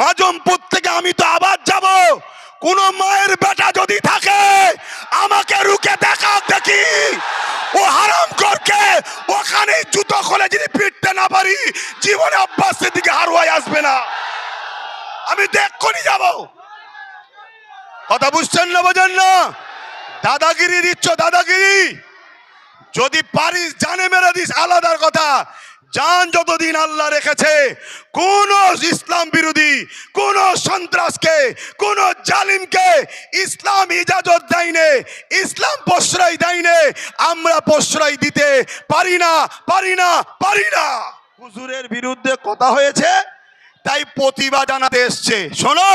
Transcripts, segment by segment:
মাজমপুর থেকে আমি তো আবার যাব। কোন মায়ের বেটা যদি থাকে, আমাকে রুকে দেখা দেখি। ও হারাম করকে ওখানে জুতো খোলে যদি ফিরতে না পারি, জীবনে অভ্যাসের দিকে হারুয়াই আসবে না। আমি দেখক্ষণি যাব। কথা বুঝছেন না বোঝেন না? দাদাগিরি দিচ্ছ, দাদাগিরি। যদি পারিস, জানে মেরে দিস, আলাদার কথা। জান যতদিন আল্লাহ রেখেছে, কোন ইসলাম বিরোধী, কোন সন্ত্রাসকে, কোন জালিমকে ইসলাম ইজাজত দেয়নি, ইসলাম প্রশ্রয় দেয়নি, আমরা প্রশ্রয় দিতে পারি না পারি না পারি না। হুজুরের বিরুদ্ধে কথা হয়েছে, তাই প্রতিবাদ জানাতে এসছে। শোনো,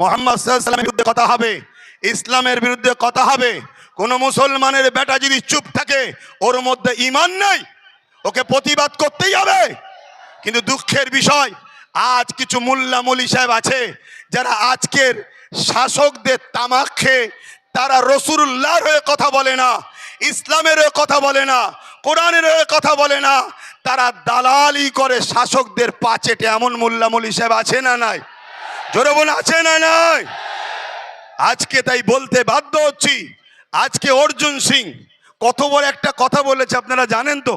মোহাম্মদ সাল্লামের বিরুদ্ধে কথা হবে, ইসলামের বিরুদ্ধে কথা হবে। কোন মুসলমানের বেটা যদি চুপ থাকে, ওর মধ্যে ইমান নেই ওকে প্রতিবাদ করতেই হবে। কিন্তু দুঃখের বিষয়, আজ কিছু মোল্লা মলি সাহেব আছে, যারা আজকের শাসকদের তামাক খেয়ে তারা রসুল্লাহর হয়ে কথা বলে না, ইসলামের হয়ে কথা বলে না, কোরআনের হয়ে কথা বলে না, তারা দালালি করে শাসকদের পাচেটে এমন মোল্লা মলি সাহেব আছে না নাই? জোরে বলে আছে না নাই? আজকে তাই বলতে বাধ্য হচ্ছি, আজকে অর্জুন সিং কত বড় একটা কথা বলেছে, আপনারা জানেন তো?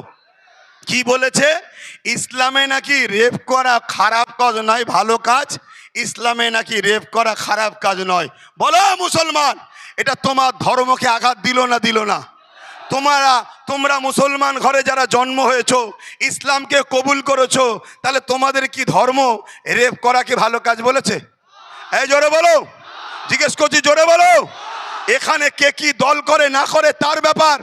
কি বলেছে? ইসলামে নাকি রেপ করা খারাপ কাজ নয়, ভালো কাজ? ইসলামে নাকি রেপ করা খারাপ কাজ নয়। বলো মুসলমান, এটা তোমার ধর্মকে আঘাত দিল না দিল না? তোমারা, তোমরা মুসলমান ঘরে যারা জন্ম হয়েছো, ইসলামকে কবুল করেছ, তাহলে তোমাদের কি ধর্ম রেপ করা কি ভালো কাজ বলেছে? এই জোরে বলো। জিজ্ঞেস করছি, জোরে বলো। এখানে কে কি দল করে, না করে, তার ব্যাপার।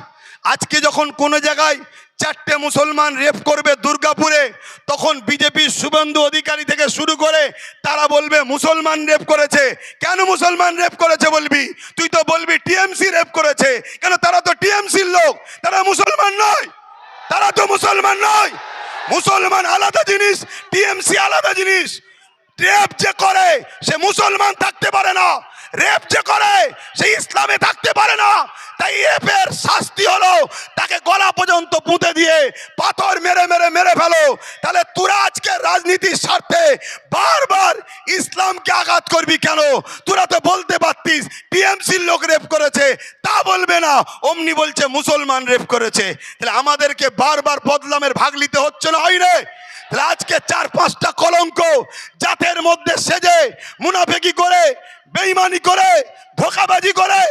আজকে যখন কোনো জায়গায় চারটে মুসলমান রেপ করবে দুর্গাপুরে, তখন বিজেপির শুভেন্দু অধিকারী থেকে শুরু করে তারা বলবে, মুসলমান রেপ করেছে। কেন মুসলমান রেপ করেছে বলবি? তুই তো বলবি টিএমসি রেপ করেছে। কেন তারা তো টিএমসির লোক? তারা মুসলমান নয়। তারা তো মুসলমান নয়। মুসলমান আলাদা জিনিস টিএমসি আলাদা জিনিস। রেপ যে করে, সে মুসলমান থাকতে পারে না। রেপ যে করে, সে ইসলামে থাকতে পারে না। তাই রেপের শাস্তি হলো, তাকে গলা পর্যন্ত পুঁতে দিয়ে পাথর মেরে মেরে মেরে ফেলো। তাহলে তোরা আজকে রাজনীতির স্বার্থে বারবার ইসলামকে আঘাত করবি কেন? তোরা তো বলতে পারতিস, টিএমসির লোক রেপ করেছে। তা বলবে না, অমনি বলছে মুসলমান রেপ করেছে। তাহলে আমাদেরকে বারবার বদলামের ভাগ নিতে হচ্ছে না, হয় রে আজকে চার পাঁচটা কলঙ্ক জাতের মধ্যে সেজে, মুনাফেকি করে বেইমানি করে, ধোকাবাজি করে,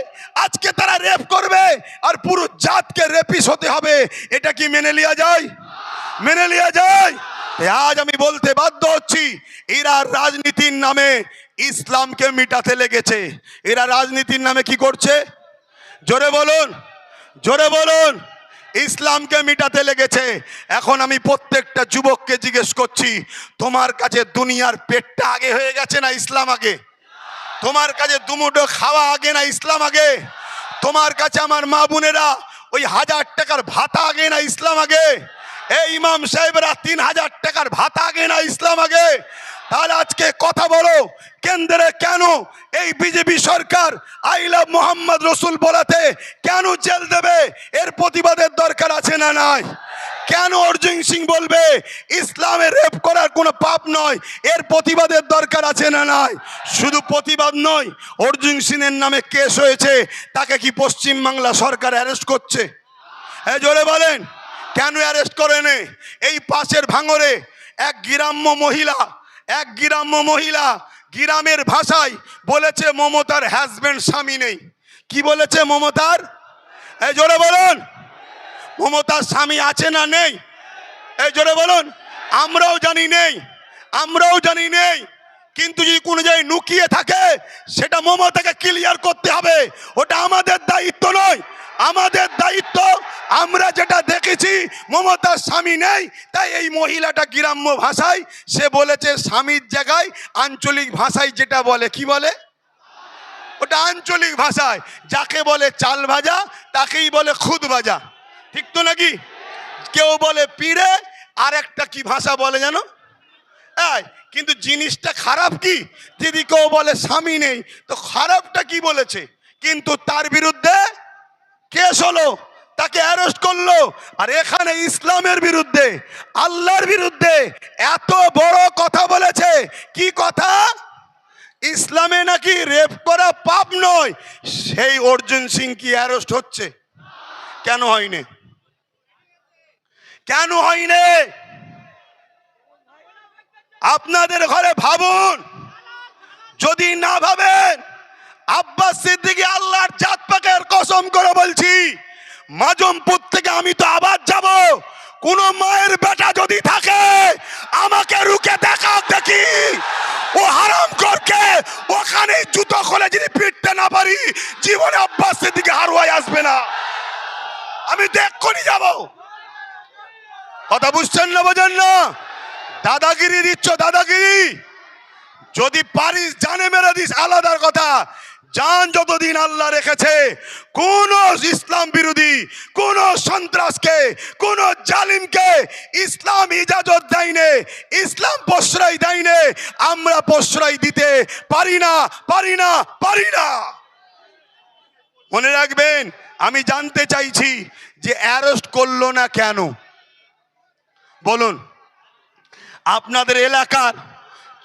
আজকে তারা রেপ করবে আর পুরো জাতকে রেপিস হতে হবে। এটা কি মেনে লিয়া যায়? মেনে লিয়া যায়? আজ আমি বলতে বাধ্য হচ্ছি, এরা রাজনীতির নামে ইসলামকে মিটাতে লেগেছে। এরা রাজনীতির নামে কি করছে? জোরে বলুন জোরে বলুন, ইসলামকে মিটাতে লেগেছে। এখন আমি প্রত্যেকটা যুবককে জিজ্ঞেস করছি, তোমার কাছে দুনিয়ার পেটটা আগে হয়ে গেছে না ইসলাম আগে? তোমার কাছে দুমুটো খাওয়া আগে না ইসলাম আগে? তোমার কাছে আমার মা বোনেরা ওই হাজার টাকার ভাতা আগে না ইসলাম আগে? এই ইমাম সাহেবরা তিন হাজার টাকার ভাতা আগে না ইসলাম আগে? তাহলে আজকে কথা বলো, কেন্দ্রে কেন এই বিজেপি সরকার আই লাভ মোহাম্মদ রসুল বলাতে কেন জেল দেবে? এর প্রতিবাদের দরকার আছে না নাই? কেন অর্জুন সিং বলবে, ইসলামে রেপ করার কোনো পাপ নয়, এর প্রতিবাদের দরকার আছে না নাই? শুধু প্রতিবাদ নয়, অর্জুন সিংয়ের নামে কেস হয়েছে, তাকে কি পশ্চিমবাংলা সরকার অ্যারেস্ট করছে? হ্যাঁ জোরে বলেন। কেন অ্যারেস্ট করেনি এই পাশের ভাঙরে এক গ্রাম্য মহিলা, এক গ্রাম্য মহিলা গ্রামের ভাষায় বলেছে মমতার হাজবেন্ড স্বামী নেই। কি বলেছে মমতার? এই জোরে বলুন। মমতার স্বামী আছে না নেই? এই জোরে বলুন। আমরাও জানি নেই। আমরাও জানি নেই। কিন্তু যদি কোনো জায়গায় লুকিয়ে থাকে, সেটা মমতাকে ক্লিয়ার করতে হবে। ওটা আমাদের দায়িত্ব নয়। আমাদের দায়িত্ব, আমরা যেটা দেখেছি, মমতার স্বামী নেই, তাই এই মহিলাটা গ্রাম্য ভাষায়, সে বলেছে স্বামীর জায়গায় আঞ্চলিক ভাষায় যেটা বলে, কি বলে? ওটা আঞ্চলিক ভাষায়, যাকে বলে চাল ভাজা, তাকেই বলে খুদ ভাজা। ঠিক তো নাকি? কেউ বলে পিড়ে আর একটা কি ভাষা বলে জানো? কিন্তু জিনিসটা খারাপ কি? যদি কেউ বলে স্বামী নেই, তো খারাপটা কি বলেছে? কিন্তু তার বিরুদ্ধে কেস হলো, তাকে অ্যারেস্ট করল। আর এখানে ইসলামের বিরুদ্ধে, আল্লাহর বিরুদ্ধে এত বড় কথা বলেছে। কি কথা? ইসলামে নাকি রেপ করা পাপ নয়। সেই অর্জুন সিং কি অ্যারেস্ট হচ্ছে? কেন হয়নি? কেন হয়নি? আপনাদের ঘরে ভাবুন। যদি না ভাবেন, আব্বাস সিদ্দিকী পাকের কসম করে বলছি মাজমপুর থেকে আমি তো আবার যাব। কোন মায়ের বেটা যদি থাকে, আমাকে রুকে দেখা দেখি। ও হারাম করকে ওখানে জুতো খোলে যদি ফিরতে না পারি, জীবনে আব্বাস দিকে হারুয়াই আসবে না। আমি দেখক্ষণই যাব। কথা বুঝছেন না বোঝেন না? দাদাগিরি দিচ্ছ, দাদাগিরি। যদি পারিস, জানে মেরে দিস, আলাদার কথা। জান যতদিন আল্লাহ রেখেছে, কোন ইসলাম বিরোধী, কোন সন্ত্রাসকে, কোন জালিমকে ইসলাম ইজাজত দেয়নি, ইসলাম প্রশ্রয় দেয়নি, আমরা প্রশ্রয় দিতে পারি না পারি না পারি না। মনে রাখবেন, আমি জানতে চাইছি যে অ্যারেস্ট করল না কেন? বলুন। আপনাদের এলাকার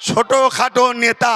ছোটখাটো নেতা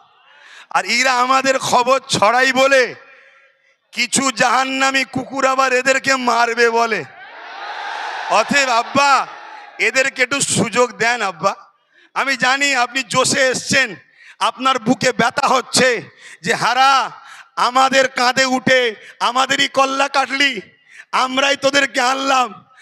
আর এরা আমাদের খবর ছড়াই বলে, কিছু জাহান্নামী কুকুর আবার এদেরকে মারবে বলে। অতএব আব্বা, এদেরকে একটু সুযোগ দেন আব্বা। আমি জানি আপনি জোশে এসছেন, আপনার বুকে ব্যথা হচ্ছে যে, হারা, আমাদের কাঁধে উঠে আমাদেরই কল্লা কাটলি আমরাই তোদেরকে আনলাম।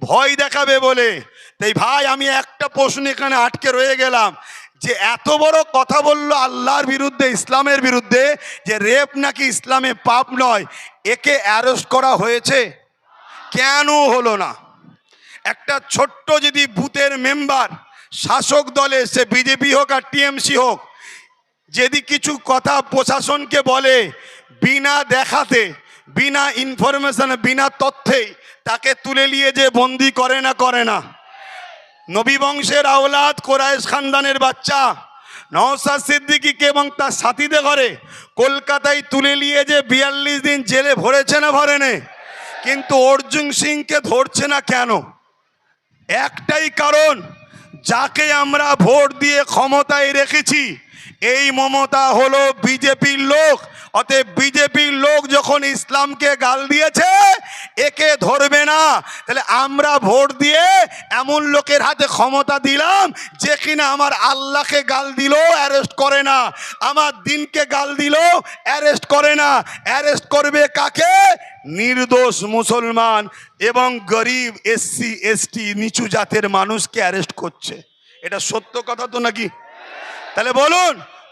ভয় দেখাবে বলে। তাই ভাই, আমি একটা প্রশ্ন এখানে আটকে রয়ে গেলাম যে, এত বড় কথা বলল আল্লাহর বিরুদ্ধে, ইসলামের বিরুদ্ধে, যে রেপ নাকি ইসলামে পাপ নয়, একে অ্যারেস্ট করা হয়েছে? কেন হলো না? একটা ছোট্ট যদি বুথের মেম্বার, শাসক দলে, সে বিজেপি হোক আর টিএমসি হোক, যদি কিছু কথা প্রশাসনকে বলে, বিনা দেখাতে বিনা ইনফরমেশনে বিনা তথ্যেই তাকে তুলে নিয়ে যে বন্দি করে না করে না। নবী বংশের আওলাদ কোরাইশ খানদানের বাচ্চা। নওসাদ সিদ্দিকিকে এবং তার সাথীদের ঘরে কলকাতায় তুলে নিয়ে যে বিয়াল্লিশ দিন জেলে ভরেছে না, ভরেনে। কিন্তু অর্জুন সিংকে ধরছে না কেন? একটাই কারণ, যাকে আমরা ভোট দিয়ে ক্ষমতায় রেখেছি এই মমতা হলো বিজেপির লোক। অতএব বিজেপির লোক যখন ইসলামকে গাল দিয়েছে, একে ধরবে না। তাহলে আমরা ভোট দিয়ে এমন লোকের হাতে ক্ষমতা দিলাম যে কিনা আমার আল্লাহকে গাল দিল অ্যারেস্ট করে না। আমার দিনকে গাল দিল অ্যারেস্ট করে না। অ্যারেস্ট করবে কাকে? নির্দোষ মুসলমান এবং গরিব এসসি এসটি নিচু জাতের মানুষকে অ্যারেস্ট করছে। এটা সত্য কথা তো নাকি? তাহলে বলুন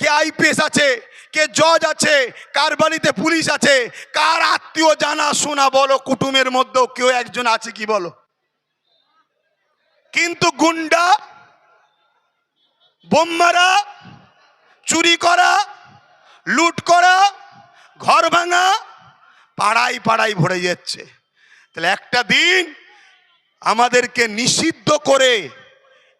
কে আইপিএস আছে, কে জজ আছে, কার বাড়িতে পুলিশ আছে, কার আত্মীয় জানা শোনা বলো, কুটুমের মধ্যেও কেউ একজন আছে কি বলো? কিন্তু গুন্ডা বোম্মারা চুরি করা, লুট করা, ঘর ভাঙা, পাড়ায় পাড়ায় ভরে যাচ্ছে। তাহলে একটা দিন আমাদেরকে নিষিদ্ধ করে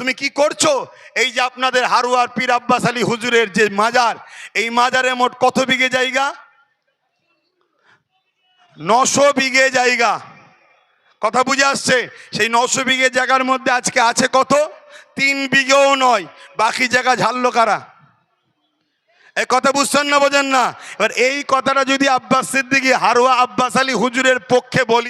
তুমি কি করছ? এই যে আপনাদের হারুয়ার পীর আব্বাস আলী হুজুরের যে মাজার, এই মাজারে মোট কত বিঘে জায়গা? নশো বিঘে জায়গা। কথা বুঝে আসছে? সেই নশো বিঘে জায়গার মধ্যে আজকে আছে কত? তিন বিঘেও নয়। বাকি জায়গা ঝাললো কারা? এই কথা বুঝছেন না, বোঝেন না? এবার এই কথাটা যদি আব্বাস সিদ্দিকী, হারুয়া আব্বাস আলী হুজুরের পক্ষে বলি